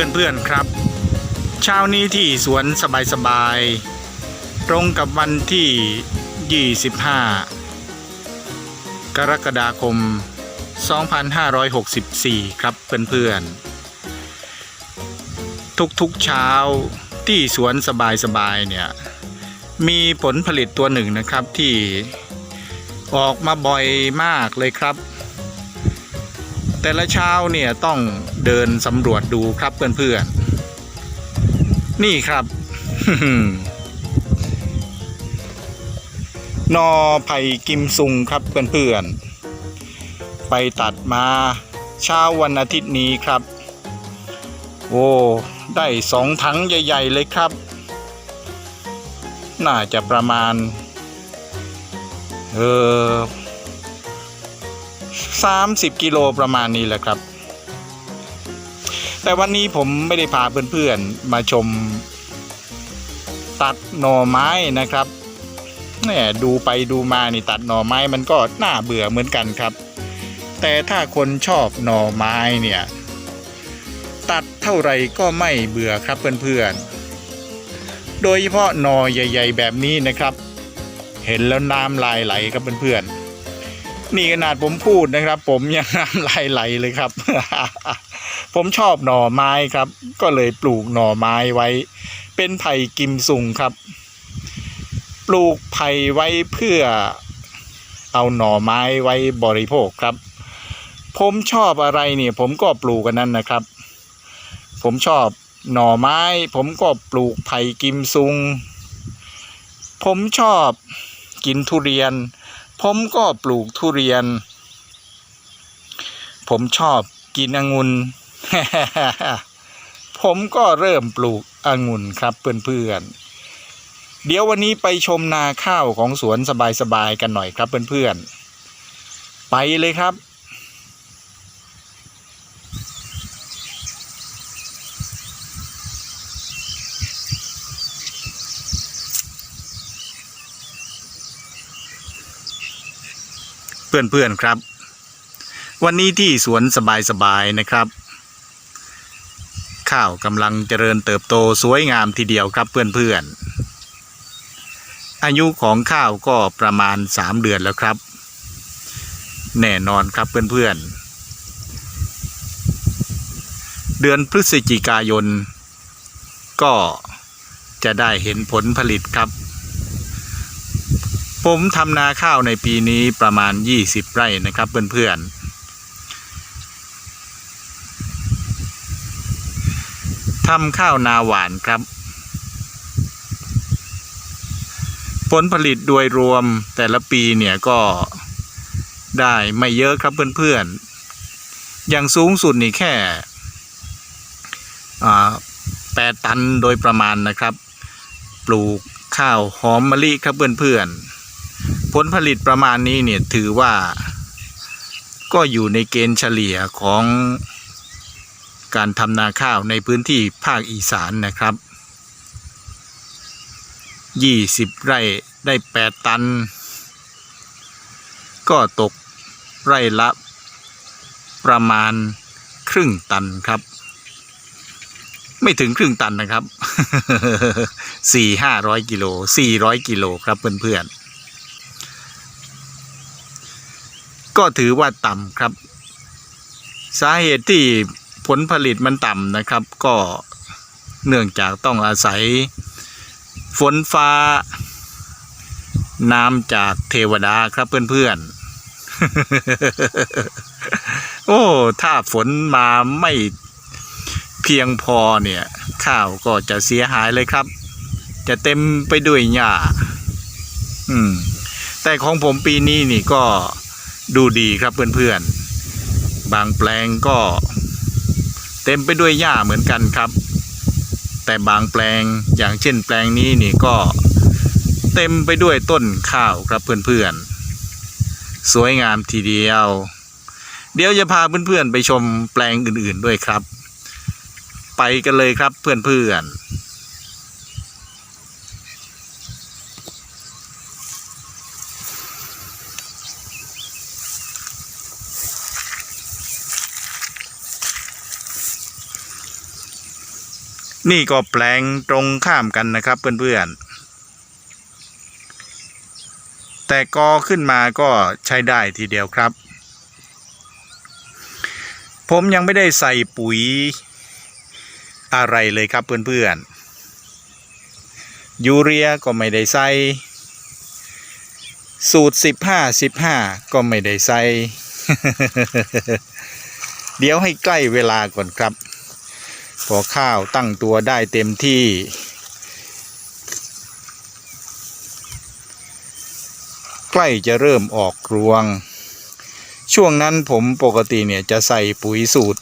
เพื่อนๆครับ เช้านี้ที่สวนสบายๆ ตรงกับวันที่ 25 กรกฎาคม 2564 ครับเพื่อนๆ ทุกๆเช้าที่สวนสบายๆเนี่ยมีผลผลิตตัวหนึ่งนะครับที่ออกมาบ่อยมากเลยครับ แต่ละเช้าเนี่ยต้องเดินสำรวจดูครับเพื่อนๆ นี่ครับนอไผ่กิมซุงครับเพื่อนๆ ไปตัดมาเช้าวันอาทิตย์นี้ครับ โอ้ได้สองถังใหญ่ ๆ เลยครับ น่าจะประมาณ เออ สามสิบกิโลประมาณนี้แหละครับ แต่วันนี้ผมไม่ได้พาเพื่อนๆมาชม ตัดหน่อไม้นะครับแหมดูไปดูมานี่ตัดหน่อไม้มันก็น่าเบื่อเหมือนกันครับ แต่ถ้าคนชอบหน่อไม้เนี่ย ตัดเท่าไหร่ก็ไม่เบื่อครับเพื่อนๆ โดยเฉพาะหน่อใหญ่ ๆ แบบนี้นะครับ เห็นแล้วน้ำลายไหลครับเพื่อนๆ นี่ขนาดผมพูดนะครับ ผมยังน้ำลายไหลเลยครับ ผมชอบหน่อไม้ครับ ก็เลยปลูกหน่อไม้ไว้ เป็นไผ่กิมซุงครับ ปลูกไผ่ไว้เพื่อเอาหน่อไม้ไว้บริโภคครับ ผมชอบอะไรเนี่ยผมก็ปลูกกันนั้นนะครับ ผมชอบหน่อไม้ ผมก็ปลูกไผ่กิมซุง ผมชอบกินทุเรียน ผมก็ปลูกทุเรียน ผมชอบกินองุ่นผมก็เริ่มปลูกองุ่นครับเพื่อนๆ เดี๋ยววันนี้ไปชมนาข้าวของสวนสบายๆกันหน่อยครับเพื่อนๆ ไปเลยครับ เพื่อนๆครับ วันนี้ที่สวนสบายๆนะครับ ข้าวกำลังเจริญเติบโตสวยงามทีเดียวครับเพื่อนๆ อายุของข้าวก็ประมาณสามเดือนแล้วครับ แน่นอนครับเพื่อนๆ เดือนพฤศจิกายน ก็จะได้เห็นผลผลิตครับ ผมทำนาข้าวในปีนี้ประมาณ 20 ไร่นะครับเพื่อนๆทำข้าวนาหวานครับ ผลผลิตโดยรวมแต่ละปีเนี่ยก็ได้ไม่เยอะครับเพื่อนๆ อย่างสูงสุดนี่แค่แปดตันโดยประมาณนะครับ ปลูกข้าวหอมมะลิครับเพื่อนๆ ผลผลิตประมาณนี้เนี่ยถือว่าก็อยู่ในเกณฑ์เฉลี่ยของการทำนาข้าวในพื้นที่ภาคอีสานนะครับ 20 ไร่ได้ 8 ตัน ก็ตกไร่ละประมาณครึ่งตันครับ ไม่ถึงครึ่งตันนะครับสี่ห้าร้อยกิโลสี่ร้อยกิโลครับเพื่อนๆ ก็ถือว่าต่ำครับ สาเหตุที่ผลผลิตมันต่ำนะครับ ก็เนื่องจากต้องอาศัย ฝนฟ้า น้ำจากเทวดาครับเพื่อนๆ โอ้ ถ้าฝนมาไม่เพียงพอเนี่ย ข้าวก็จะเสียหายเลยครับ จะเต็มไปด้วยหญ้า อืม แต่ของผมปีนี้นี่ก็ ดูดีครับเพื่อนๆ บางแปลงก็ เต็มไปด้วยหญ้าเหมือนกันครับ แต่บางแปลงอย่างเช่นแปลงนี้นี่ก็เต็มไปด้วยต้นข้าวครับเพื่อนๆ สวยงามทีเดียว เดี๋ยวจะพาเพื่อนๆไปชมแปลงอื่นๆด้วยครับ ไปกันเลยครับเพื่อนๆ นี่ก็แปลงตรงข้ามกันนะครับเพื่อนๆ แต่กอขึ้นมาก็ใช้ได้ทีเดียวครับ ผมยังไม่ได้ใส่ปุ๋ยอะไรเลยครับเพื่อนๆ ยูเรียก็ไม่ได้ใส่ สูตร 15 15 ก็ไม่ได้ใส่ เดี๋ยวให้ใกล้เวลาก่อนครับ พอข้าวตั้งตัวได้เต็มที่ ใกล้จะเริ่มออกรวง ช่วงนั้นผมปกติเนี่ยจะใส่ปุ๋ยสูตร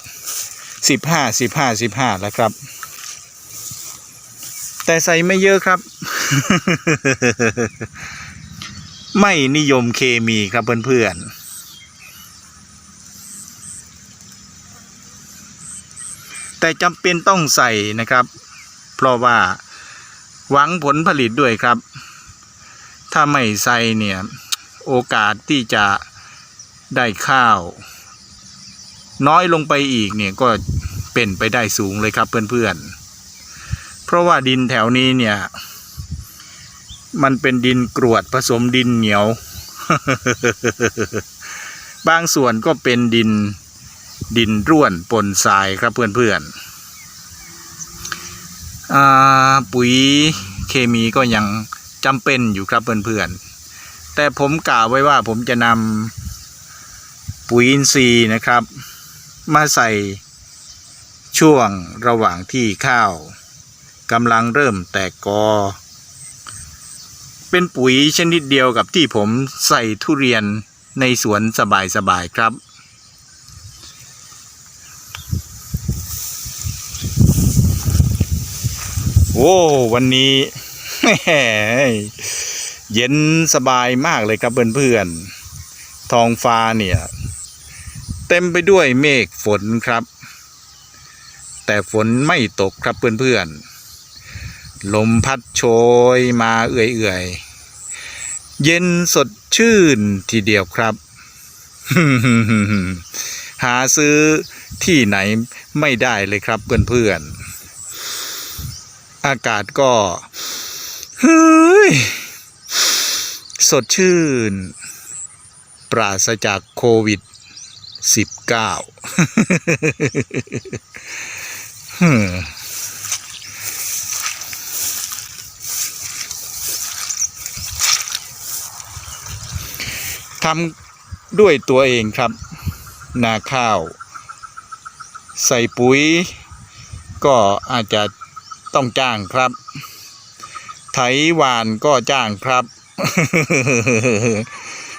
15 15 15แล้วครับ แต่ใส่ไม่เยอะครับ ไม่นิยมเคมีครับเพื่อนๆ แต่จำเป็นต้องใส่นะครับ เพราะว่าหวังผลผลิตด้วยครับ ถ้าไม่ใส่เนี่ยโอกาสที่จะได้ข้าว น้อยลงไปอีกเนี่ยก็เป็นไปได้สูงเลยครับเพื่อนๆ เพราะว่าดินแถวนี้เนี่ย มันเป็นดินกรวดผสมดินเหนียว บางส่วนก็เป็นดิน ดินร่วนปนทรายครับเพื่อนๆอ่าปุ๋ยเคมีก็ยังจำเป็นอยู่ครับเพื่อนๆ แต่ผมกล่าวไว้ว่าผมจะนำปุ๋ยอินทรีย์นะครับ มาใส่ช่วงระหว่างที่ข้าวกำลังเริ่มแตกกอ เป็นปุ๋ยชนิดเดียวกับที่ผมใส่ทุเรียนในสวนสบายๆครับ โอ้วันนี้เย็นสบายมากเลยครับเพื่อนๆท้องฟ้าเนี่ย เต็มไปด้วยเมฆฝนครับ แต่ฝนไม่ตกครับเพื่อนๆลมพัดโชยมาเอื่อยๆ เย็นสดชื่นทีเดียวครับ หาซื้อที่ไหนไม่ได้เลยครับเพื่อนๆ อากาศก็เฮ้ยสดชื่น ปราศจากโควิด 19ทำด้วยตัวเองครับ นาข้าว ใส่ปุ๋ย ก็อาจจะ ต้องจ้างครับ ไถหวานก็จ้างครับ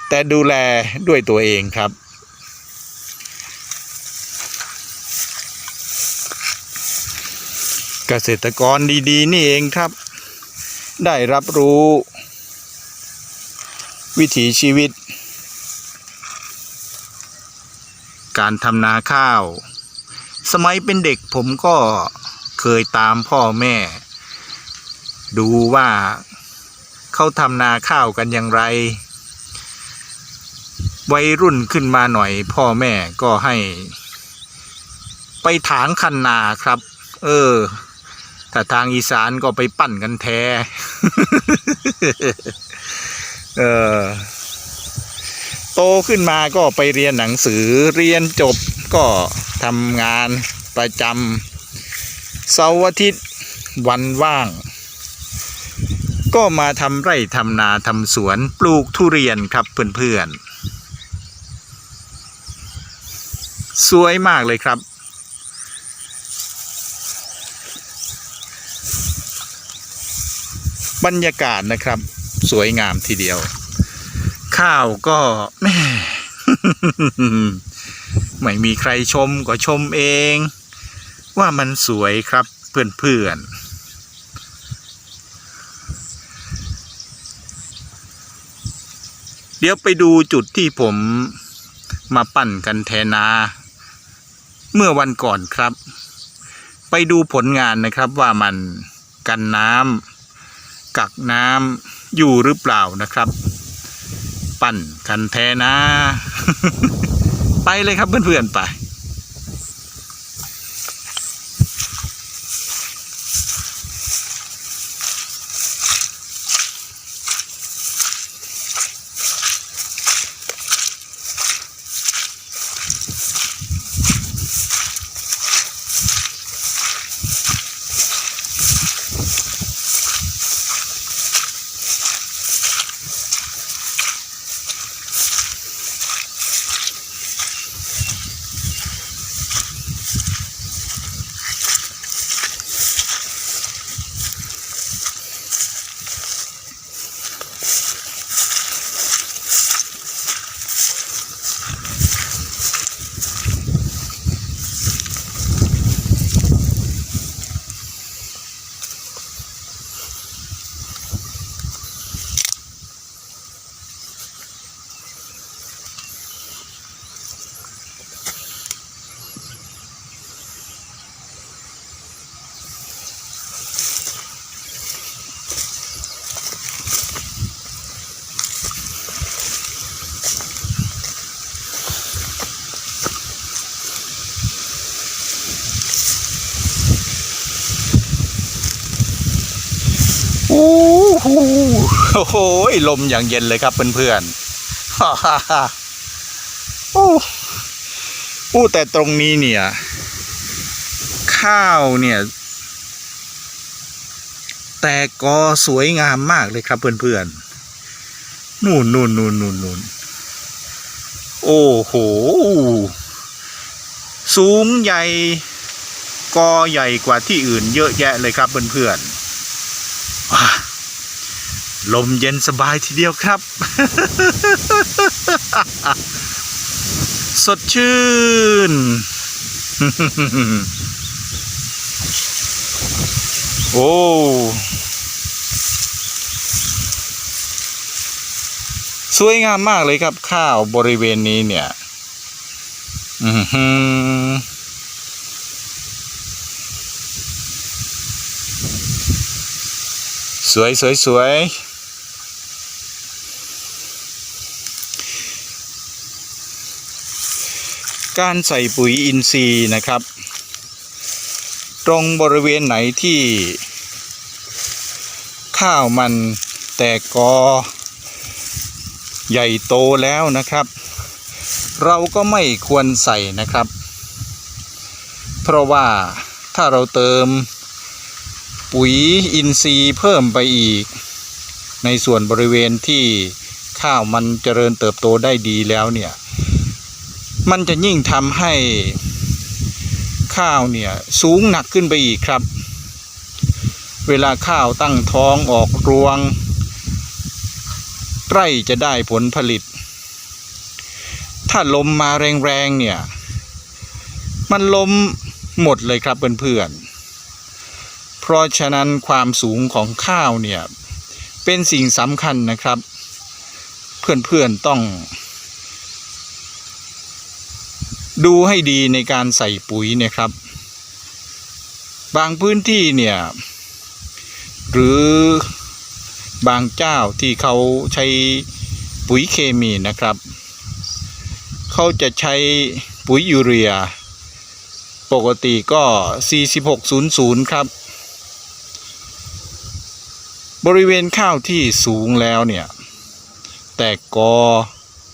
แต่ดูแลด้วยตัวเองครับ เกษตรกรดี ๆ นี่เองครับ ได้รับรู้ วิถีชีวิต การทำนาข้าว สมัยเป็นเด็กผมก็ เคยตามพ่อแม่ ดูว่าเขาทำนาข้าวกันอย่างไร วัยรุ่นขึ้นมาหน่อย พ่อแม่ก็ให้ ไปถางคันนาครับ เออถ้าทางอีสานก็ไปปั่นกันแท้ เออ โตขึ้นมาก็ไปเรียนหนังสือเรียนจบก็ทำงานประจำ เสาร์อาทิตย์วันว่าง ก็มาทำไร่ทำนาทำสวนปลูกทุเรียนครับเพื่อนๆ สวยมากเลยครับ บรรยากาศนะครับ สวยงามทีเดียว ข้าวก็แม่ไม่มีใครชมก็ชมเอง ว่ามันสวยครับเพื่อนๆเดี๋ยวไปดูจุดที่ผมมาปั่นกันแทนา เมื่อวันก่อนครับ ไปดูผลงานนะครับว่ามันกันน้ำกักน้ำอยู่หรือเปล่านะครับ ปั่นกันแทนา ไปเลยครับเพื่อนๆไป โอ้โหลมอย่างเย็นเลยครับเพื่อนๆฮ่าฮ่าฮ่าโอ้โอ้แต่ตรงนี้เนี่ย ข้าวเนี่ย แต่กอสวยงามมากเลยครับเพื่อนๆนู่นนู่นนู่นนู่นนู่นโอ้โห สูงใหญ่กอใหญ่กว่าที่อื่นเยอะแยะเลยครับเพื่อนๆ ลมเย็นสบายทีเดียวครับ สดชื่น โอ้สวยงามมากเลยครับข้าวบริเวณนี้เนี่ย อือสวยสวยสวย การใส่ปุ๋ยอินทรีย์นะครับ ตรงบริเวณไหนที่ ข้าวมันแตกกอ ใหญ่โตแล้วนะครับ เราก็ไม่ควรใส่นะครับ เพราะว่าถ้าเราเติมปุ๋ยอินทรีย์เพิ่มไปอีก ในส่วนบริเวณที่ข้าวมันเจริญเติบโตได้ดีแล้วเนี่ย มันจะยิ่งทำให้ข้าวเนี่ยสูงหนักขึ้นไปอีกครับ เวลาข้าวตั้งท้องออกรวง ไร่จะได้ผลผลิต ถ้าลมมาแรงๆเนี่ย มันล้มหมดเลยครับเพื่อนๆ เพราะฉะนั้นความสูงของข้าวเนี่ย เป็นสิ่งสำคัญนะครับ เพื่อนๆต้อง ดูให้ดีในการใส่ปุ๋ยเนี่ยครับ บางพื้นที่เนี่ย หรือบางเจ้าที่เขาใช้ปุ๋ยเคมีนะครับ เขาจะใช้ปุ๋ยยูเรีย ปกติก็ 4600 ครับ บริเวณข้าวที่สูงแล้วเนี่ย แต่กอ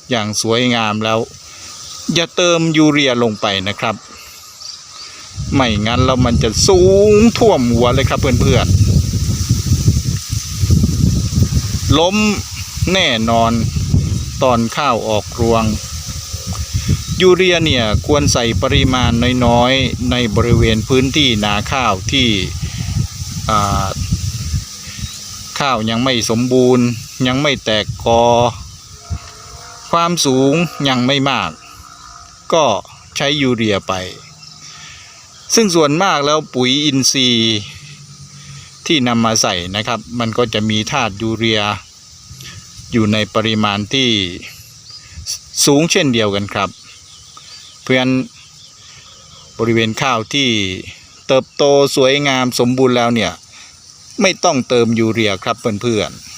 อย่างสวยงามแล้ว อย่าเติมยูเรียลงไปนะครับ ไม่งั้นแล้วมันจะสูงท่วมหัวเลยครับเพื่อนๆ ล้มแน่นอนตอนข้าวออกรวง ยูเรียเนี่ยควรใส่ปริมาณน้อยๆ ในบริเวณพื้นที่นาข้าวที่ข้าวยังไม่สมบูรณ์ ยังไม่แตกกอ ความสูงยังไม่มาก ก็ใช้ยูเรียไป ซึ่งส่วนมากแล้วปุ๋ยอินทรีย์ที่นำมาใส่นะครับ มันก็จะมีธาตุยูเรีย อยู่ในปริมาณที่สูงเช่นเดียวกันครับ เพราะฉะนั้นบริเวณข้าวที่เติบโตสวยงามสมบูรณ์แล้วเนี่ย ไม่ต้องเติมยูเรียครับเพื่อนๆ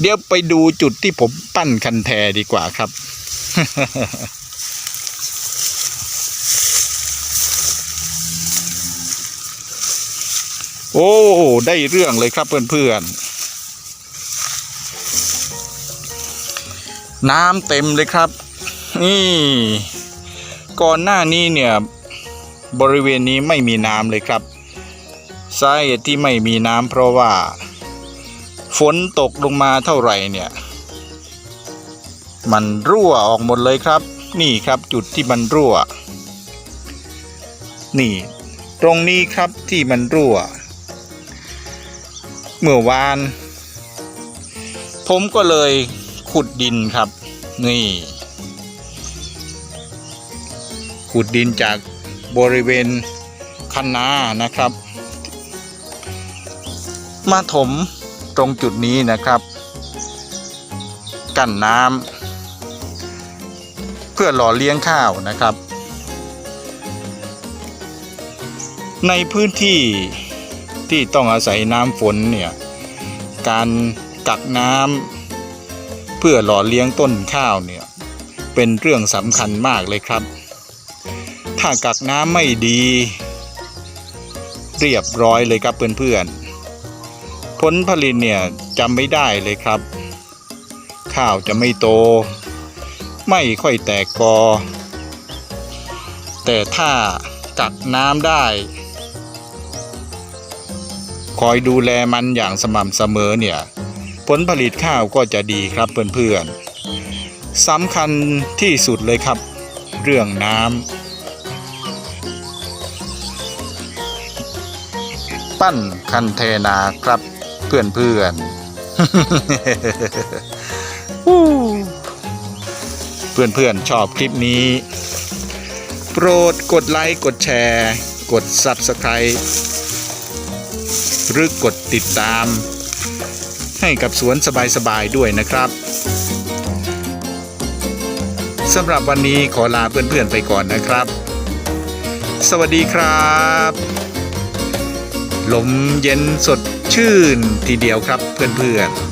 เดี๋ยวไปดูจุดที่ผมปั้นคันแทดีกว่าครับ โอ้ ได้เรื่องเลยครับเพื่อนๆ น้ำเต็มเลยครับ นี่ ก่อนหน้านี้เนี่ย บริเวณนี้ไม่มีน้ำเลยครับสาเหตุที่ไม่มีน้ำเพราะว่า ฝนตกลงมาเท่าไหร่เนี่ย มันรั่วออกหมดเลยครับ นี่ครับจุดที่มันรั่ว นี่ ตรงนี้ครับที่มันรั่ว เมื่อวาน ผมก็เลยขุดดินครับ นี่ ขุดดินจากบริเวณคันนานะครับ มาถมตรงจุดนี้นะครับ กั้นน้ำ เพื่อหล่อเลี้ยงข้าวนะครับ ในพื้นที่ที่ต้องอาศัยน้ำฝนเนี่ยการกักน้ำเพื่อหล่อเลี้ยงต้นข้าวเนี่ยเป็นเรื่องสำคัญมากเลยครับ ถ้ากักน้ำไม่ดี เรียบร้อยเลยครับเพื่อนๆผลผลิตเนี่ยจำไม่ได้เลยครับ ข้าวจะไม่โต ไม่ค่อยแตกกอ แต่ถ้ากักน้ำได้ คอยดูแลมันอย่างสม่ำเสมอเนี่ย ผลผลิตข้าวก็จะดีครับเพื่อนๆสำคัญที่สุดเลยครับ เรื่องน้ำปั้นคันเทนาครับเพื่อนๆฮู้เพื่อน เพื่อนๆชอบคลิปนี้ โปรดกดไลค์กดแชร์ กด Subscribe หรือกดติดตาม ให้กับสวนสบายๆด้วยนะครับสำหรับวันนี้ขอลาเพื่อนๆไปก่อนนะครับ สวัสดีครับลมเย็นสดชื่นทีเดียวครับเพื่อนๆ